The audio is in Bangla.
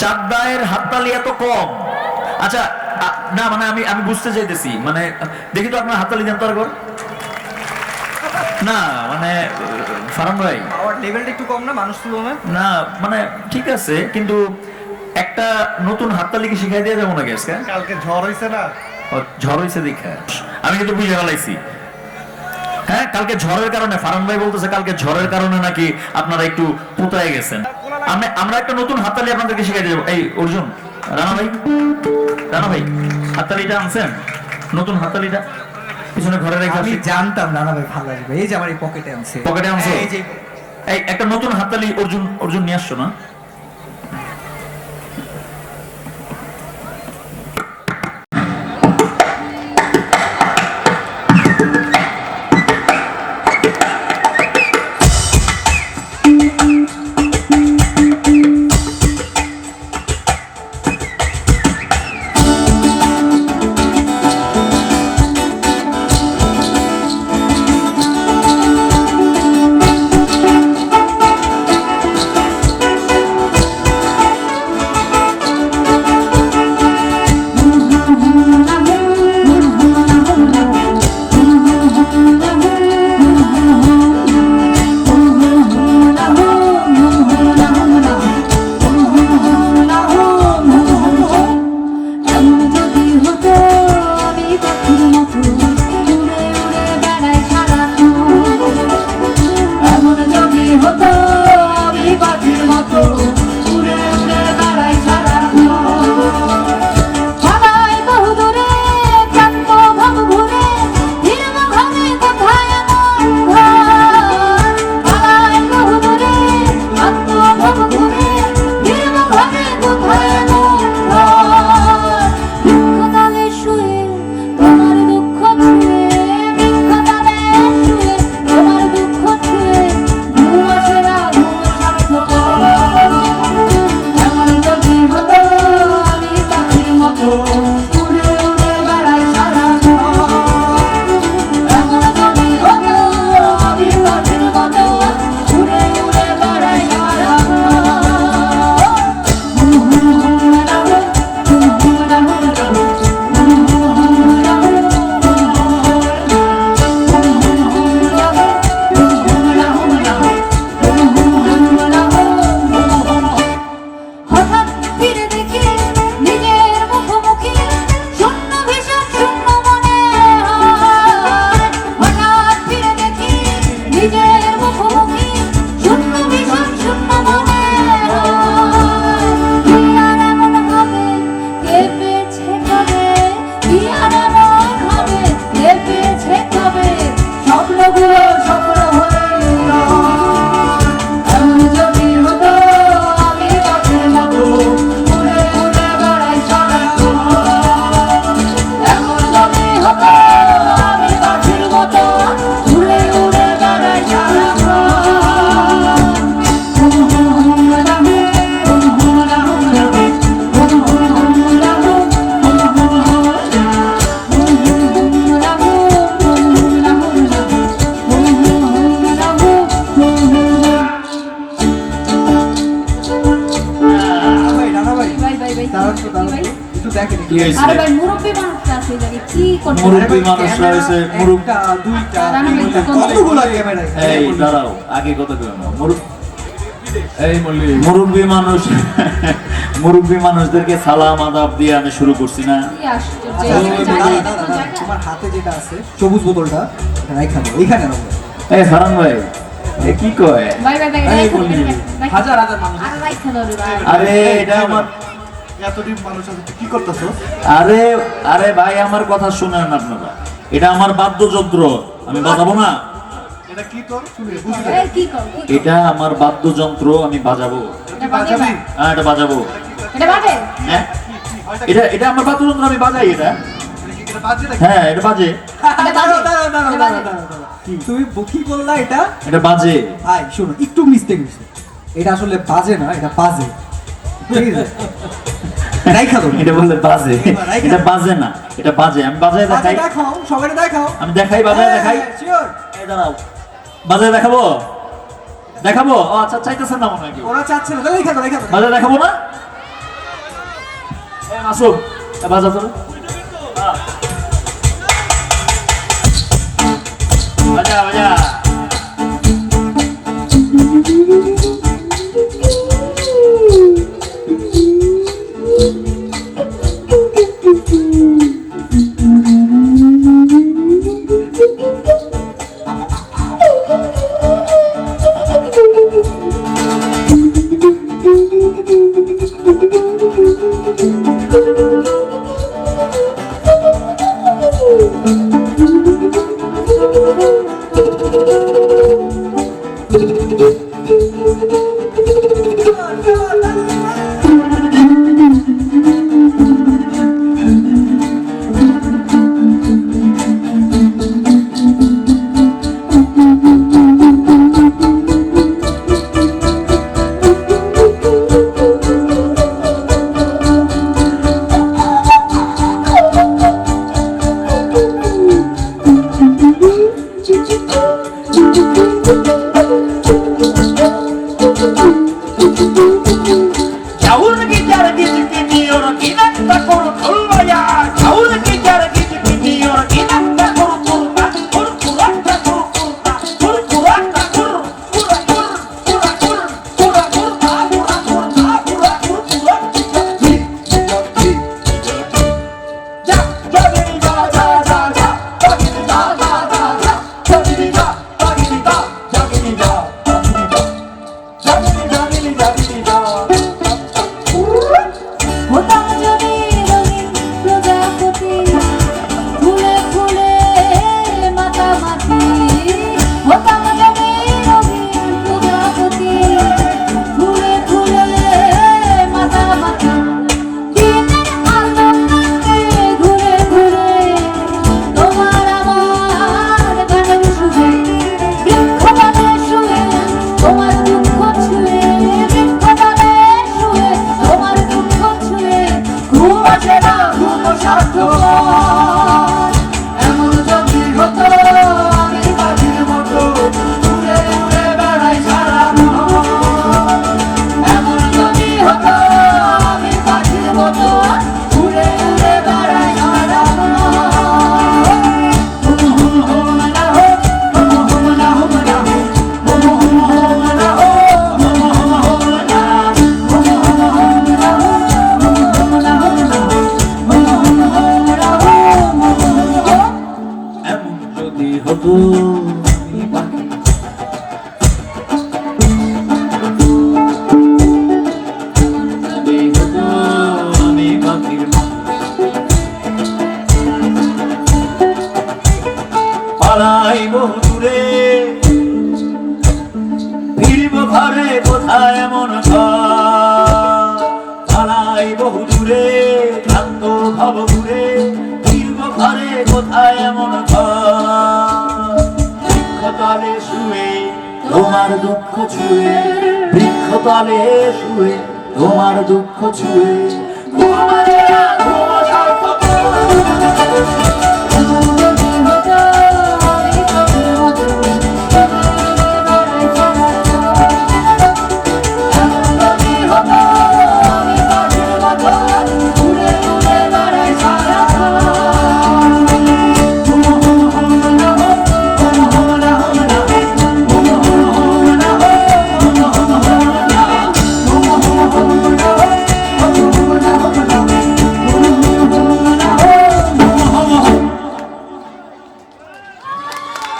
চাঁদায়ের হাততালি এত কম। আচ্ছা না মানে আমি আমি বুঝতে চাইতেছি মানে দেখি তো আপনার হাততালি দেন তো আরেকবার। না মানে ফারান ভাই। আমার লেভেলটা একটু কম না মানুষ তুলনায়? না মানে ঠিক আছে কিন্তু একটা নতুন হাততালি কি শিখাই দিয়ে যাব নাকি আজকে? কালকে ঝড় হয়েছে না। ঝড় হয়েছে দেখা। আমি কিন্তু বুঝে ফেলাইছি। হ্যাঁ কালকে ঝড়ের কারণে ফারান ভাই বলতেছে কালকে ঝড়ের কারণে নাকি আপনারা একটু পুতায় গেছেন। আমরা আমরা একটা নতুন হাততালি আপনাদেরকে শিখাই দেবো। এই অর্জুন রানা ভাই রানা ভাই হাততালিটা আনছেন? নতুন হাততালিটা? পিছনে ঘরে রেখে আমি জানতাম রানা ভাই ভালো আসবে। এই যে আমার এই পকেটে আনছে। পকেটে আনছে? এই যে এই একটা নতুন হাততালি অর্জুন অর্জুন নিয়ে আসছো না? মুরব্বী মানুষ। মুরব্বী মানুষদেরকে সালাম আদাব দিয়ে আমি শুরু করছি না। আচ্ছা? তোমার হাতে যেটা আছে সবুজ বোতলটা এই ফারান ভাই কি কয়। আরে এটা আমার এতদিন মানুষ আছে কি করতেছো? আরে আরে ভাই আমার কথা শুনেন আপনারা। এটা আমার বাদ্যযন্ত্র। আমি বাজাবো না? এটা কি তোর? শুনে বুঝলি আমার বাদ্যযন্ত্র আমি বাজাবো। হ্যাঁ এটা বাজাবো। এটা বাজে? হ্যাঁ? এটা এটা আমার বাদ্যযন্ত্র আমি বাজাই এটা। এটা বাজে নাকি? হ্যাঁ এটা বাজে। তুমি কি বললা এটা? এটা বাজে। ভাই শোনো একটু মিস্টেক হয়েছে এটা আসলে বাজে না এটা বাজে। ঠিক আছে? রাইখা দাও এটা বলে বাজে। এটা বাজে না। এটা বাজে আমি বাজায় দেখাই। আমি দেখাই বাজায় দেখাই। শিওর এই বাজায় দেখাবো? দেখাবো? আচ্ছা চাইতেছেন না মনে হয় ওরা চাচ্ছে না। বাজায় দেখাবো না? এ মাসুম। বাজাও ঘরে ক্লান্ত ভব ঘুরে, দীর্ঘ ঘরে কোথায় এমন বৃক্ষতলে শুয়ে, তোমার দুঃখ ছুঁয়ে, বৃক্ষতলে শুয়ে, তোমার দুঃখ ছুঁয়ে তোমার